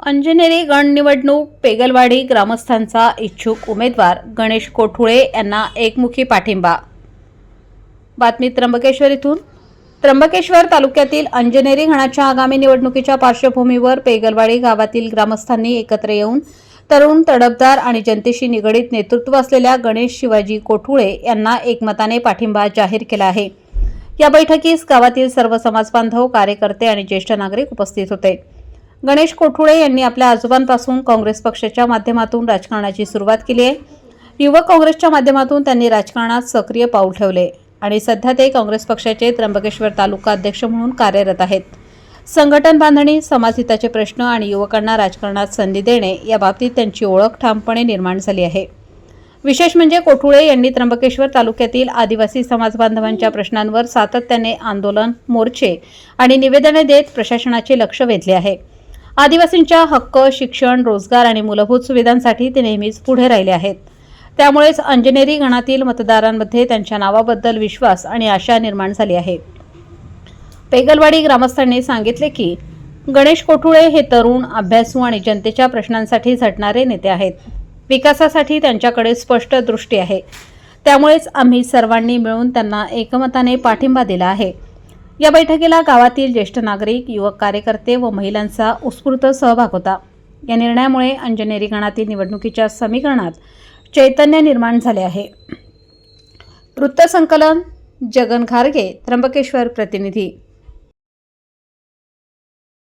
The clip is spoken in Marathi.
अंजनेरी गण निवडणूक पेगलवाडी ग्रामस्थांचा इच्छुक उमेदवार गणेश कोठुळे यांना एकमुखी पाठिंबा. बातमी त्र्यंबकेश्वर इथून. त्र्यंबकेश्वर तालुक्यातील अंजनेरी गणाच्या आगामी निवडणुकीच्या पार्श्वभूमीवर पेगलवाडी गावातील ग्रामस्थांनी एकत्र येऊन तरुण तडफदार आणि जनतेशी निगडीत नेतृत्व असलेल्या गणेश शिवाजी कोठुळे यांना एकमताने पाठिंबा जाहीर केला आहे. या बैठकीस गावातील सर्व समाजबांधव कार्यकर्ते आणि ज्येष्ठ नागरिक उपस्थित होते. गणेश कोठुळे यांनी आपल्या आजोबांपासून काँग्रेस पक्षाच्या माध्यमातून राजकारणाची सुरुवात केली आहे. युवक काँग्रेसच्या माध्यमातून त्यांनी राजकारणात सक्रिय पाऊल ठेवले आणि सध्या ते काँग्रेस पक्षाचे त्र्यंबकेश्वर तालुका अध्यक्ष म्हणून कार्यरत आहेत. संघटन बांधणी समाजहिताचे प्रश्न आणि युवकांना राजकारणात संधी देणे या बाबतीत त्यांची ओळख ठामपणे निर्माण झाली आहे. विशेष म्हणजे कोठुळे यांनी त्र्यंबकेश्वर तालुक्यातील आदिवासी समाजबांधवांच्या प्रश्नांवर सातत्याने आंदोलन मोर्चे आणि निवेदने देत प्रशासनाचे लक्ष वेधले आहे. आदिवासींच्या हक्क शिक्षण रोजगार आणि मूलभूत सुविधांसाठी ते नेहमीच पुढे राहिले आहेत. त्यामुळेच अंजनेरी गणातील मतदारांमध्ये त्यांच्या नावाबद्दल विश्वास आणि आशा निर्माण झाली आहे. पेगलवाडी ग्रामस्थांनी सांगितले की गणेश कोठुळे हे तरुण अभ्यासू आणि जनतेच्या प्रश्नांसाठी झटणारे नेते आहेत. विकासासाठी त्यांच्याकडे स्पष्ट दृष्टी आहे. त्यामुळेच आम्ही सर्वांनी मिळून त्यांना एकमताने पाठिंबा दिला आहे. या बैठकीला गावातील ज्येष्ठ नागरिक युवक कार्यकर्ते व महिलांचा उत्स्फूर्त सहभाग होता. या निर्णयामुळे अंजनेरी गणातील निवडणुकीच्या समीकरणात चैतन्य निर्माण झाले आहे. वृत्तसंकलन जगन खारगे त्र्यंबकेश्वर प्रतिनिधी